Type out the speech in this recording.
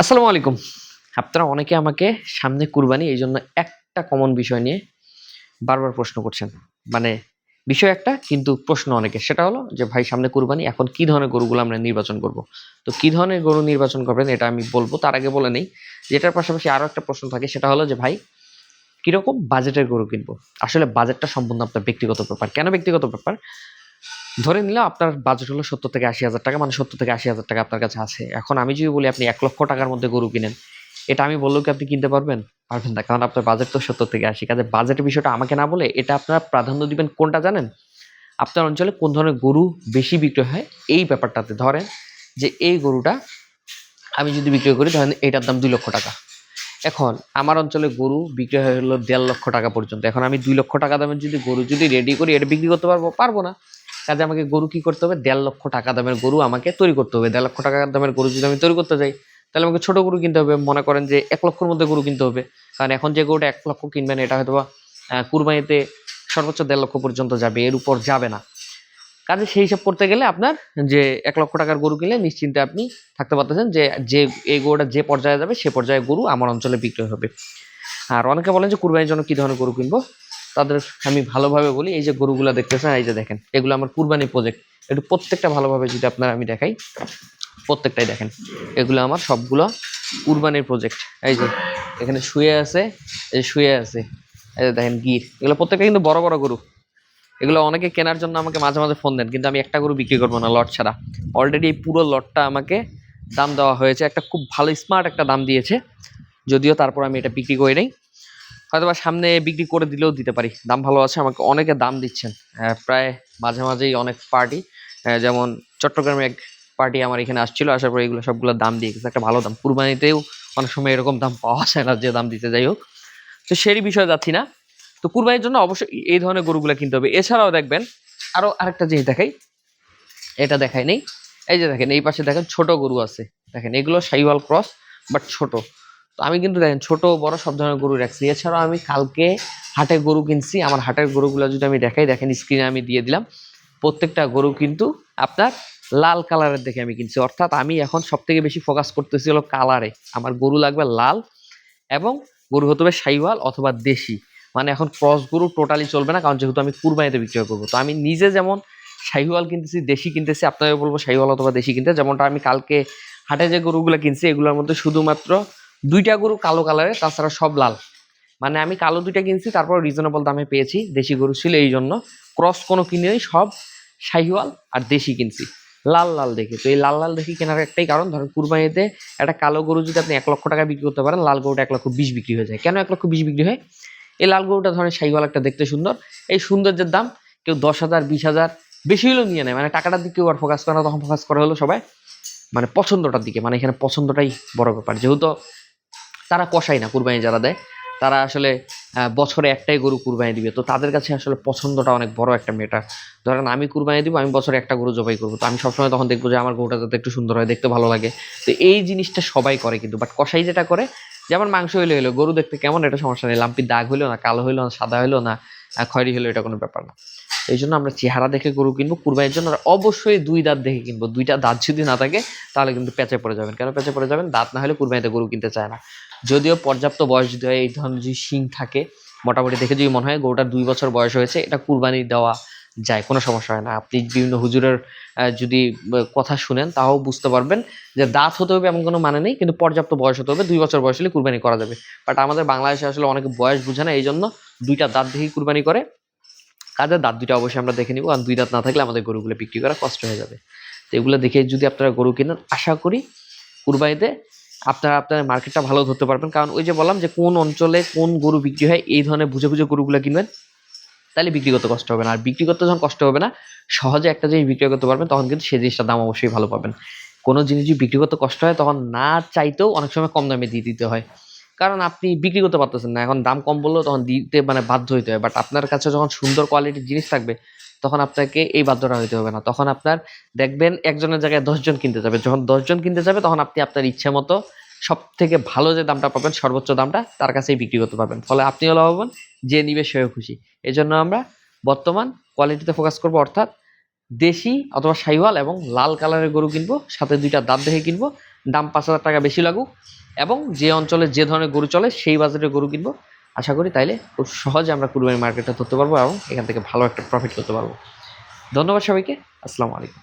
আসসালামু আলাইকুম। আপনারা অনেকে আমাকে সামনে কুরবানি, এই জন্য একটা কমন বিষয় নিয়ে বারবার প্রশ্ন করছেন। মানে বিষয় একটা, কিন্তু প্রশ্ন অনেকে সেটা হলো যে, ভাই, সামনে কুরবানি, এখন কি ধরনের গরুগুলো আমরা নির্বাচন করব? তো কি ধরনের গরু নির্বাচন করবেন, এটা আমি বলব। তার আগে বলে নেই, যেটার পাশাপাশি আরও একটা প্রশ্ন থাকে, সেটা হলো যে, ভাই, কীরকম বাজেটের গরু কিনবো? আসলে বাজেটটা সম্পূর্ণ আপনার ব্যক্তিগত ব্যাপার। কেন ব্যক্তিগত ব্যাপার? ধরে নিলাম আপনার বাজেট হলো সত্তর থেকে আশি হাজার টাকা মানে সত্তর থেকে আশি হাজার টাকা আপনার কাছে আছে। এখন আমি যদি বলি, আপনি এক লক্ষ টাকার মধ্যে গরু কিনেন, এটা আমি বললেও কি আপনি কিনতে পারবেন? পারবেন না, কারণ আপনার বাজেট তো সত্তর থেকে আশি। কাজে বাজেটের বিষয়টা আমাকে না বলে এটা আপনারা প্রাধান্য দিবেন কোনটা জানেন? আপনার অঞ্চলে কোন ধরনের গরু বেশি বিক্রি হয়? এই ব্যাপারটাতে ধরেন যে এই গরুটা আমি যদি বিক্রি করি, ধরেন এটার দাম দুই লক্ষ টাকা। এখন আমার অঞ্চলে গরু বিক্রি হয় হলো দেড় লক্ষ টাকা পর্যন্ত। এখন আমি দুই লক্ষ টাকা দামের যদি গরু যদি রেডি করি, এটা বিক্রি করতে পারব? পারব না। কাজে আমাকে গরু কি করতে হবে? দেড় লক্ষ টাকা দামের গরু আমাকে তৈরি করতে হবে। দেড় লক্ষ টাকা দামের গরু যদি আমি তৈরি করতে যাই, তাহলে আমাকে ছোট গরু কিনতে হবে। মনে করেন যে এক লক্ষর মধ্যে গরু কিনতে হবে। কারণ এখন যে গরুটা এক লক্ষ কিনবেন, এটা হয়তো বা কুরবানিতে সর্বোচ্চ দেড় লক্ষ পর্যন্ত যাবে। এর উপর যাবে না। কাজে সেই হিসাব করতে গেলে আপনার যে এক লক্ষ টাকার গরু কিনলে নিশ্চিন্তে আপনি থাকতে পারতেছেন যে যে, এই গরুটা যে পর্যায়ে যাবে, সে পর্যায়ে গরু আমার অঞ্চলে বিক্রি হবে। আর অনেকে বলেন যে কুরবানির জন্য কী ধরনের গরু কিনবো? তাদের আমি ভালোভাবে বলি, এই যে গরুগুলো দেখতেছেন, এই যে দেখেন, এগুলো আমার কুরবানি প্রজেক্ট একটু প্রত্যেকটা ভালোভাবে যদি আপনার আমি দেখাই, প্রত্যেকটাই দেখেন, এগুলো আমার সবগুলো কুরবানির প্রজেক্ট এই যে, এখানে শুয়ে আছে, এই যে শুয়ে আছে, এই যে দেখেন গির। এগুলো প্রত্যেকটা কিন্তু বড় বড় গরু। এগুলো অনেকে কেনার জন্য আমাকে মাঝে মাঝে ফোন দেন, কিন্তু আমি একটা গরু বিক্রি করব না, লট ছাড়া। অলরেডি এই পুরো লটটা আমাকে দাম দেওয়া হয়েছে, একটা খুব ভালো স্মার্ট একটা দাম দিয়েছে, যদিও তারপর আমি এটা বিক্রি করে নেই। হয়তো বা সামনে বিক্রি করে দিলেও দিতে পারি। দাম ভালো আছে, আমাকে অনেকে দাম দিচ্ছেন। প্রায় মাঝে মাঝেই অনেক পার্টি যেমন চট্টগ্রামে এক পার্টি আমার এখানে আসছিল, আসার পরে এগুলো সবগুলো দাম দিয়ে গেছে। একটা ভালো দাম। কুরবানিতেও অনেক সময় এরকম দাম পাওয়া যায় না যে দাম দিতে যাই হোক। তো সেই বিষয়ে যাচ্ছি না। তো কুরবানির জন্য অবশ্যই এই ধরনের গরুগুলো কিনতে হবে। এছাড়াও দেখবেন আরও আরেকটা জিনিস দেখাই। এটা দেখাই নেই। এই যে দেখেন, এই পাশে দেখেন ছোট গরু আছে। দেখেন, এগুলো সাইওয়াল ক্রস, বাট ছোট। তো আমি কিন্তু দেখেন, ছোট বড় সব ধরনের গরু রাখছি। এছাড়াও আমি কালকে হাটে গরু কিনছি। আমার হাটের গরুগুলো যদি আমি দেখাই, দেখেন স্ক্রিনে আমি দিয়ে দিলাম। প্রত্যেকটা গরু কিন্তু আপনার লাল কালারের দেখে আমি কিনছি। অর্থাৎ আমি এখন সব থেকে বেশি ফোকাস করতেছি হলো কালারে আমার গরু লাগবে লাল এবং গরু হতে হবে সাইওয়াল অথবা দেশি। মানে এখন ক্রস গরু টোটালি চলবে না, কারণ যেহেতু আমি কুরবানিতে বিক্রি করব। তো আমি নিজে যেমন শাহিওয়াল কিনতেছি, দেশি কিনতেছি, আপনাকে বলব শাহিওয়াল অথবা দেশি কিনতে। যেমনটা আমি কালকে হাটে যে গরুগুলো কিনছি, এগুলোর মধ্যে শুধুমাত্র দুইটা গরু কালো কালারের তাছাড়া সব লাল। মানে আমি কালো দুইটা কিনছি, তারপর রিজনেবল দামে পেয়েছি, দেশি গরু ছিল এই জন্য। ক্রস কোনো কিনেই সব শাহিওয়াল আর দেশি কিনছি। লাল লাল দেখে, তো এই লাল লাল দেখে কেনার একটাই কারণ, ধরেন কুরবানিতে একটা কালো গরু যদি আপনি এক লক্ষ টাকা বিক্রি করতে পারেন, লাল গরুটা এক লক্ষ বিশ বিক্রি হয়ে যায়। কেন এক লক্ষ বিশ বিক্রি হয়? এই লাল গরুটা ধরেন শাহিওয়াল একটা দেখতে সুন্দর। এই সৌন্দর্যের দাম কেউ দশ হাজার, বিশ হাজার, বেশি হলেও নিয়ে নেয়। মানে টাকাটার দিকে কেউ আর ফোকাস করে না, তখন ফোকাস করা হলো সবাই। মানে পছন্দটার দিকে মানে এখানে পছন্দটাই বড় ব্যাপার। যেহেতু তারা কষাই না কুরবানি যারা দেয়, তারা আসলে বছরে একটাই গরু কুরবানি দিবে। তো তাদের কাছে আসলে পছন্দটা অনেক বড় একটা মেটার ধরেন আমি কুরবানি দিব, আমি বছরে একটা গরু জবাই করব। তো আমি সবসময় তখন দেখব যে আমার গরুটা যাতে একটু সুন্দর হয়, দেখতে ভালো লাগে। তো এই জিনিসটা সবাই করে কিন্তু। বাট কষাই যেটা করে, যেমন মাংস হইলে হলো গরু দেখতে কেমন, এটা সমস্যা নেই। লাম্পির দাগ হইল না, কালো হইল না, সাদা হইল না খয়েরি হলো এটা কোনো ব্যাপার না। এই জন্য আমরা চেহারা দেখে গরু কিনবো, কুরবানির জন্য অবশ্যই দুই দাঁত দেখে কিনবো। দুইটা দাঁত যদি না থাকে, তাহলে কিন্তু পেঁচে পড়ে যাবেন। কেন পেঁচে পড়ে যাবেন? দাঁত না হলে কুরবানিতে গরু কিনতে চায় না। যদিও পর্যাপ্ত বয়স যদি হয়, এই ধরনের যদি শিং থাকে, মোটামুটি দেখে যদি মনে হয় গরুটার দুই বছর বয়স হয়েছে, এটা কুরবানি দেওয়া যায়, কোনো সমস্যা হয় না। আপনি বিভিন্ন হুজুরের যদি কথা শুনেন, তাও বুঝতে পারবেন যে দাঁত হতে হবে এমন কোনো মানে নেই, কিন্তু পর্যাপ্ত বয়স হতে হবে, দুই বছর বয়স হলে কুরবানি করা যাবে। বাট আমাদের বাংলাদেশে আসলে অনেকে বয়স বুঝে না এই জন্য দুইটা দাঁত দেখেই কুরবানি করে। কাজের দাঁত দুইটা অবশ্যই আমরা দেখে নিব, কারণ দুই দাঁত না থাকলে আমাদের গরুগুলো বিক্রি করা কষ্ট হয়ে যাবে। তো এগুলো দেখে যদি আপনারা গরু কিনেন, আশা করি কুরবানিতে আপনারা আপনার মার্কেটটা ভালো ধরতে পারবেন। কারণ ওই যে বললাম যে কোন অঞ্চলে কোন গরু বিক্রি হয়, এই ধরনের বুঝে বুঝে গরুগুলো কিনবেন, তাহলে বিক্রি করতে কষ্ট হবে না। আর বিক্রি করতে যখন কষ্ট হবে না, সহজে একটা জিনিস বিক্রি করতে পারবেন, তখন কিন্তু সেই জিনিসটার দাম অবশ্যই ভালো পাবেন। কোনো জিনিস যদি বিক্রি করতে কষ্ট হয়, তখন না চাইতেও অনেক সময় কম দামে দিয়ে দিতে হয়। কারণ আপনি বিক্রি করতে পারতেছেন না। এখন দাম কম বললেও তখন দিতে মানে বাধ্য হইতে হয়। বাট আপনার কাছে যখন সুন্দর কোয়ালিটির জিনিস থাকবে, তখন আপনাকে এই বাধ্যটা হইতে হবে না। তখন আপনার দেখবেন একজনের জায়গায় দশজন কিনতে যাবে। যখন দশজন কিনতে যাবে, তখন আপনি আপনার ইচ্ছে মতো সব থেকে ভালো যে দামটা পাবেন, সর্বোচ্চ দামটা তার কাছেই বিক্রি করতে পারবেন। ফলে আপনিও লাভবান, যে নিবে সেও খুশি। এই জন্য আমরা বর্তমান কোয়ালিটিতে ফোকাস করব, অর্থাৎ দেশি অথবা সাইওয়াল এবং লাল কালারের গরু কিনবো, সাথে দুইটা দাঁত দেখে কিনবো, দাম পাঁচ হাজার টাকা বেশি লাগুক এবং যে অঞ্চলে যে ধরনের গরু চলে সেই বাজারে গরু কিনবো। আশা করি তাইলে খুব সহজে আমরা কুরবানি মার্কেটটা ধরতে পারব এবং এখান থেকে ভালো একটা প্রফিট করতে পারব। ধন্যবাদ সবাইকে, আসসালামু আলাইকুম।